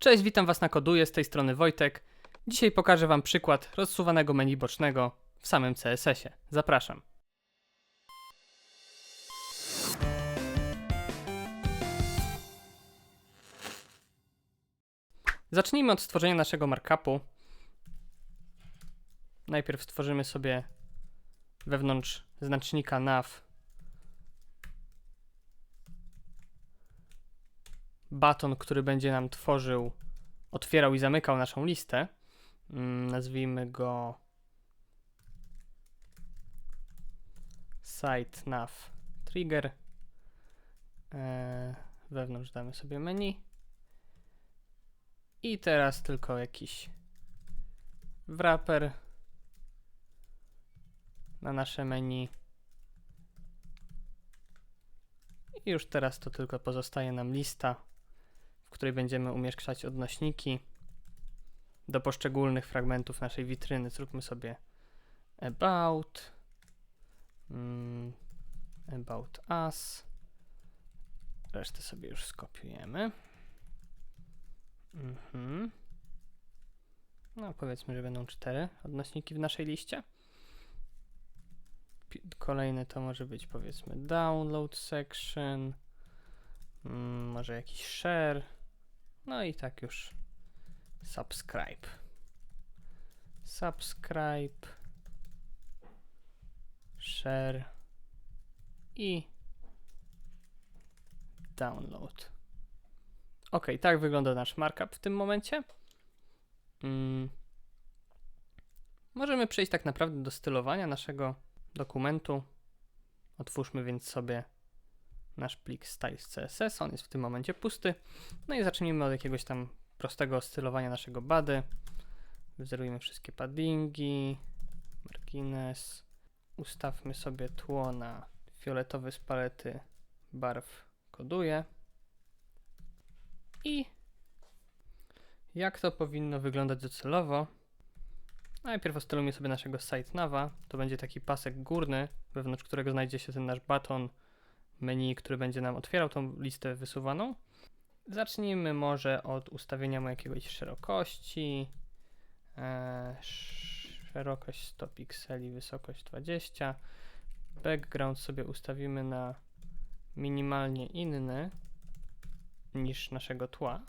Cześć, witam Was na Koduje, z tej strony Wojtek. Dzisiaj pokażę Wam przykład rozsuwanego menu bocznego w samym CSS-ie. Zapraszam. Zacznijmy od stworzenia naszego markupu. Najpierw stworzymy sobie wewnątrz znacznika nav baton, który będzie nam tworzył, otwierał i zamykał naszą listę. Mm, Nazwijmy go site nav trigger. Eee, wewnątrz damy sobie menu. I teraz tylko jakiś wrapper na nasze menu. I już teraz to tylko pozostaje nam lista, w której będziemy umieszczać odnośniki do poszczególnych fragmentów naszej witryny. Zróbmy sobie about, mm, about us. Resztę sobie już skopiujemy. Mhm. No, powiedzmy, że będą cztery odnośniki w naszej liście. Kolejny to może być powiedzmy download section, mm, może jakiś share, no i tak już subscribe. Subscribe, share i download. Ok, tak wygląda nasz markup w tym momencie. Mm. Możemy przejść tak naprawdę do stylowania naszego dokumentu. Otwórzmy więc sobie nasz plik styles CSS. On jest w tym momencie pusty. No i zacznijmy od jakiegoś tam prostego stylowania naszego body. Wyzerujmy wszystkie paddingi, margines. Ustawmy sobie tło na fioletowy z palety barw koduje. I jak to powinno wyglądać docelowo? Najpierw ostelujmy sobie naszego site nava. To będzie taki pasek górny, wewnątrz którego znajdzie się ten nasz baton menu, który będzie nam otwierał tą listę wysuwaną. Zacznijmy może od ustawienia mu jakiegoś szerokości. Eee, szerokość 100 pikseli, wysokość 20. Background sobie ustawimy na minimalnie inny niż naszego tła.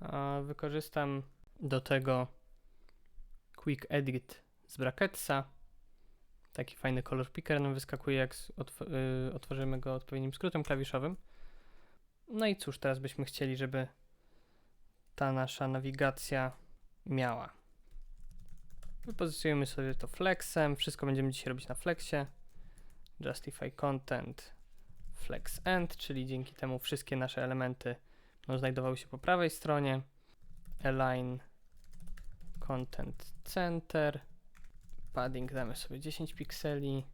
A wykorzystam do tego Quick Edit z Bracketsa. Taki fajny color picker nam wyskakuje, jak otw- y, otworzymy go odpowiednim skrótem klawiszowym. No i cóż, teraz byśmy chcieli, żeby ta nasza nawigacja miała. Wypozycjujemy sobie to flexem. Wszystko będziemy dzisiaj robić na flexie. Justify content flex end, czyli dzięki temu wszystkie nasze elementy będą znajdowały się po prawej stronie. Align content center. Padding damy sobie 10 pikseli.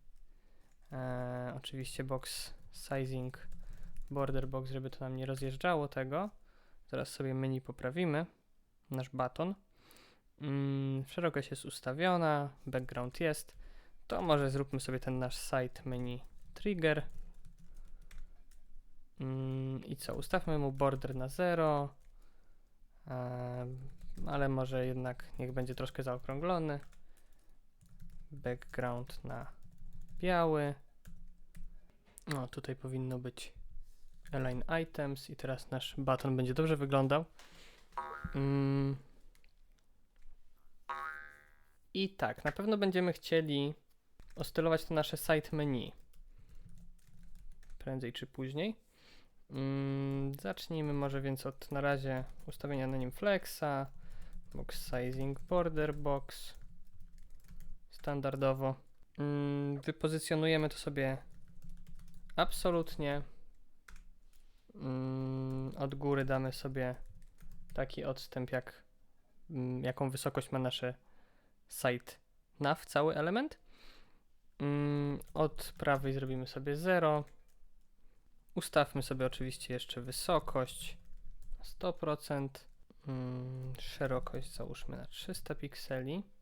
E, oczywiście box sizing border box, żeby to nam nie rozjeżdżało tego. Zaraz sobie menu poprawimy. Nasz baton. Mm, szerokość jest ustawiona, background jest. To może zróbmy sobie ten nasz site menu trigger. Mm, I co? Ustawmy mu border na 0. ale może jednak niech będzie troszkę zaokrąglony. Background na biały. No, tutaj powinno być align items i teraz nasz baton będzie dobrze wyglądał. Mm. I tak, na pewno będziemy chcieli ostylować to nasze site menu. Prędzej czy później. Mm, zacznijmy może więc od na razie ustawienia na nim flexa, box sizing border box standardowo. Mm, wypozycjonujemy to sobie absolutnie. Mm, od góry damy sobie taki odstęp, jak, mm, jaką wysokość ma nasze site nav, cały element. Od prawej zrobimy sobie 0. Ustawmy sobie oczywiście jeszcze wysokość na 100%. Mm, szerokość załóżmy na 300 pikseli.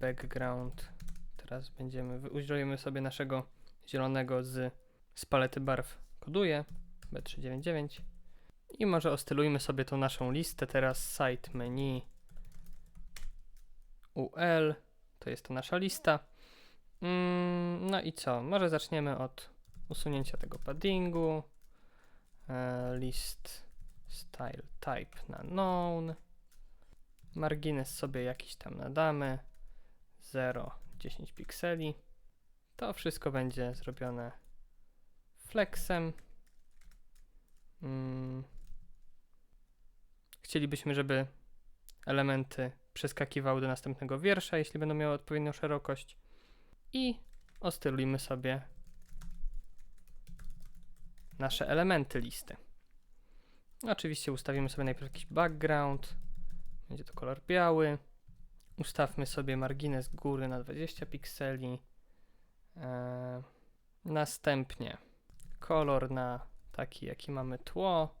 Background. Teraz będziemy, użyjemy sobie naszego zielonego z, z palety barw koduje B399 I może ostylujmy sobie tą naszą listę teraz site menu UL, to jest to nasza lista. Mm, no i co? Może zaczniemy od usunięcia tego paddingu. E, list style type na known. Margines sobie jakiś tam nadamy. 0, 10 pikseli. To wszystko będzie zrobione flexem. Mm. Chcielibyśmy, żeby elementy przeskakiwały do następnego wiersza, jeśli będą miały odpowiednią szerokość. I ostylujmy sobie nasze elementy listy. Oczywiście ustawimy sobie najpierw jakiś background. Będzie to kolor biały. Ustawmy sobie margines góry na 20 pikseli. Eee, następnie kolor na taki, jaki mamy tło.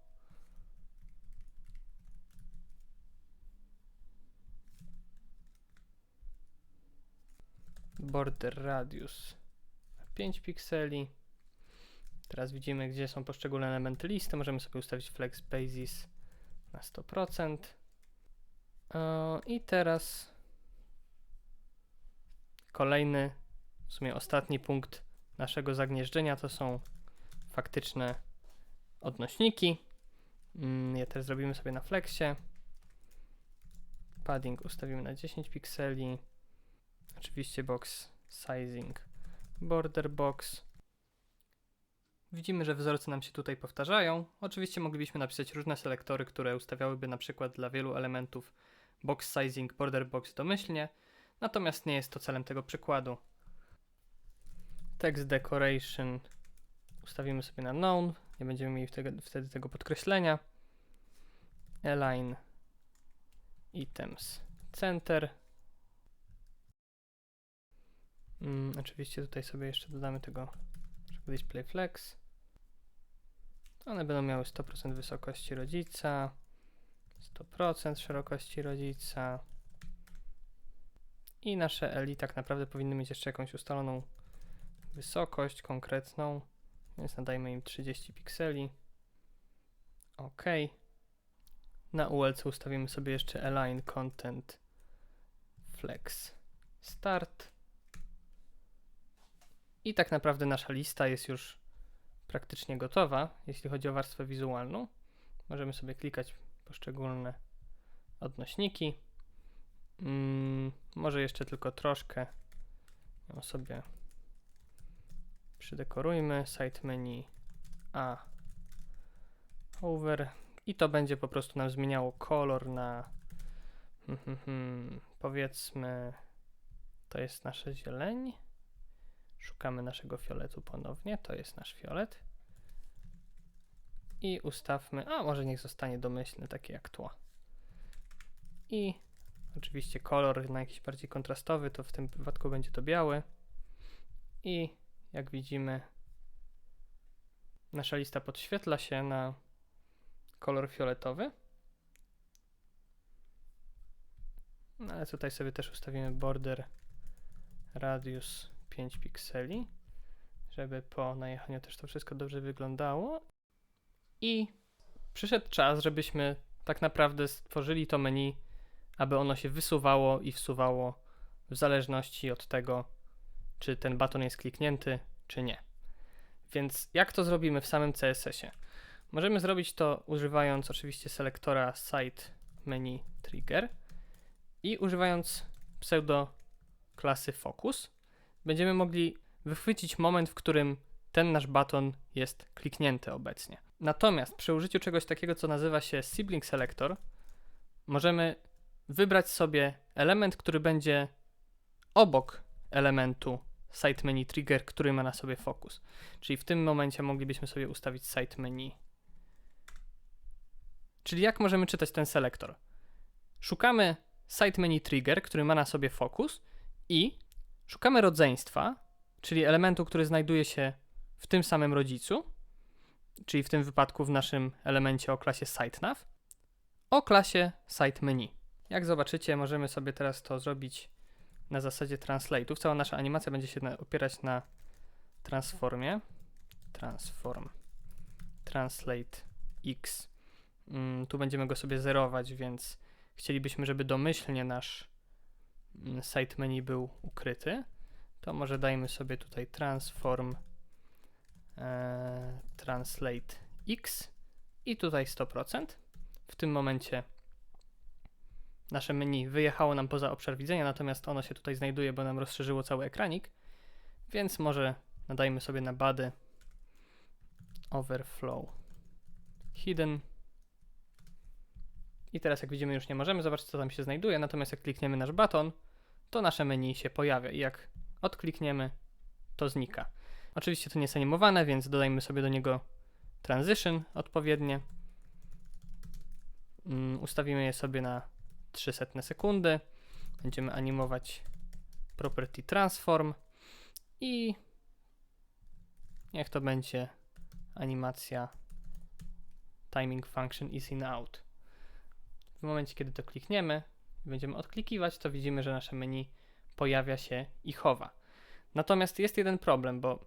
Border radius 5 pikseli. Teraz widzimy, gdzie są poszczególne elementy listy. Możemy sobie ustawić flex basis na 100%. E, I teraz kolejny, w sumie ostatni punkt naszego zagnieżdżenia to są faktyczne odnośniki. Mm, Je też zrobimy sobie na flexie. Padding ustawimy na 10 pikseli. Oczywiście box sizing border box. Widzimy, że wzorce nam się tutaj powtarzają. Oczywiście moglibyśmy napisać różne selektory, które ustawiałyby na przykład dla wielu elementów box sizing border box domyślnie, natomiast nie jest to celem tego przykładu. Text decoration ustawimy sobie na known, nie będziemy mieli wtedy, tego podkreślenia. Align items center. Mm, oczywiście tutaj sobie jeszcze dodamy tego display flex. One będą miały 100% wysokości rodzica, 100% szerokości rodzica. I nasze eli tak naprawdę powinny mieć jeszcze jakąś ustaloną wysokość konkretną, więc nadajmy im 30 pikseli. OK. Na ULC ustawimy sobie jeszcze align content flex start. I tak naprawdę nasza lista jest już praktycznie gotowa, jeśli chodzi o warstwę wizualną. Możemy sobie klikać poszczególne odnośniki. Mm, może jeszcze tylko troszkę ją sobie przydekorujmy. Site menu A over i to będzie po prostu nam zmieniało kolor na hmm, hmm, hmm, powiedzmy to jest nasza zieleń. Szukamy naszego fioletu ponownie. To jest nasz fiolet. I ustawmy, a może niech zostanie domyślny, taki jak tło. I oczywiście kolor na jakiś bardziej kontrastowy, to w tym wypadku będzie to biały. I jak widzimy, nasza lista podświetla się na kolor fioletowy. No ale tutaj sobie też ustawimy border radius 5 pikseli, żeby po najechaniu też to wszystko dobrze wyglądało. I przyszedł czas, żebyśmy tak naprawdę stworzyli to menu, aby ono się wysuwało i wsuwało w zależności od tego, czy ten baton jest kliknięty, czy nie. Więc jak to zrobimy w samym CSS-ie? Możemy zrobić to używając oczywiście selektora Site Menu Trigger i używając pseudo klasy Focus będziemy mogli wychwycić moment, w którym ten nasz baton jest kliknięty obecnie. Natomiast przy użyciu czegoś takiego, co nazywa się Sibling Selector, możemy wybrać sobie element, który będzie obok elementu Site Menu Trigger, który ma na sobie fokus. Czyli w tym momencie moglibyśmy sobie ustawić Site Menu. Czyli jak możemy czytać ten selektor? Szukamy Site Menu Trigger, który ma na sobie fokus i Szukamy rodzeństwa, czyli elementu, który znajduje się w tym samym rodzicu, czyli w tym wypadku w naszym elemencie o klasie SiteNav, o klasie SiteMenu. Jak zobaczycie, możemy sobie teraz to zrobić na zasadzie translate'ów. Cała nasza animacja będzie się opierać na transformie. Transform. Translate X. mm, tu będziemy go sobie zerować, więc chcielibyśmy, żeby domyślnie nasz mm, site menu był ukryty, to może dajmy sobie tutaj transform e, translate x i tutaj 100%. W tym momencie nasze menu wyjechało nam poza obszar widzenia, natomiast ono się tutaj znajduje, bo nam rozszerzyło cały ekranik, więc może nadajmy sobie na bady. Overflow. Hidden. I teraz jak widzimy już nie możemy. Zobaczyć co tam się znajduje, natomiast jak klikniemy nasz baton, to nasze menu się pojawia. I jak odklikniemy, to znika. Oczywiście to nie jest animowane, więc dodajmy sobie do niego transition odpowiednie. Mm, Ustawimy je sobie na 300 sekundy. Będziemy animować property transform i niech to będzie animacja timing function is in out. W momencie, kiedy to klikniemy, będziemy odklikiwać, to widzimy, że nasze menu pojawia się i chowa. Natomiast jest jeden problem, bo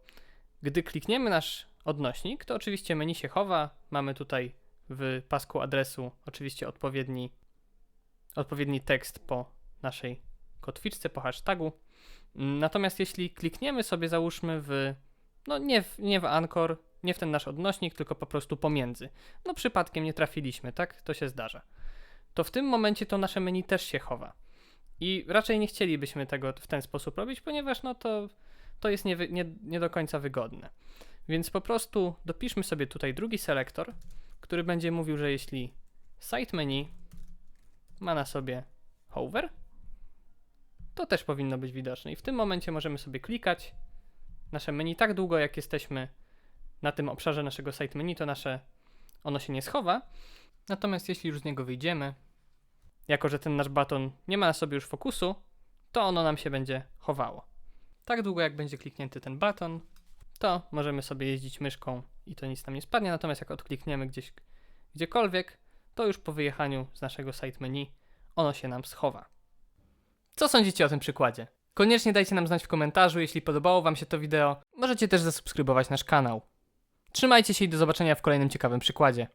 gdy klikniemy nasz odnośnik, to oczywiście menu się chowa. Mamy tutaj w pasku adresu oczywiście odpowiedni, odpowiedni tekst po naszej kotwiczce, po hashtagu. Natomiast jeśli klikniemy sobie, załóżmy w, no nie w, nie w Anchor, nie w ten nasz odnośnik, tylko po prostu pomiędzy. No przypadkiem nie trafiliśmy, tak? To się zdarza. To w tym momencie to nasze menu też się chowa. I raczej nie chcielibyśmy tego w ten sposób robić, ponieważ no to, to jest nie, nie, nie do końca wygodne. Więc po prostu dopiszmy sobie tutaj drugi selektor, który będzie mówił, że jeśli site menu ma na sobie hover, to też powinno być widoczne. I w tym momencie możemy sobie klikać nasze menu tak długo, jak jesteśmy na tym obszarze naszego site menu, to nasze ono się nie schowa. Natomiast jeśli już z niego wyjdziemy, jako że ten nasz baton nie ma na sobie już fokusu, to ono nam się będzie chowało. Tak długo jak będzie kliknięty ten baton, to możemy sobie jeździć myszką i to nic nam nie spadnie, natomiast jak odklikniemy gdzieś gdziekolwiek, to już po wyjechaniu z naszego site menu ono się nam schowa. Co sądzicie o tym przykładzie? Koniecznie dajcie nam znać w komentarzu, jeśli podobało Wam się to wideo. Możecie też zasubskrybować nasz kanał. Trzymajcie się i do zobaczenia w kolejnym ciekawym przykładzie.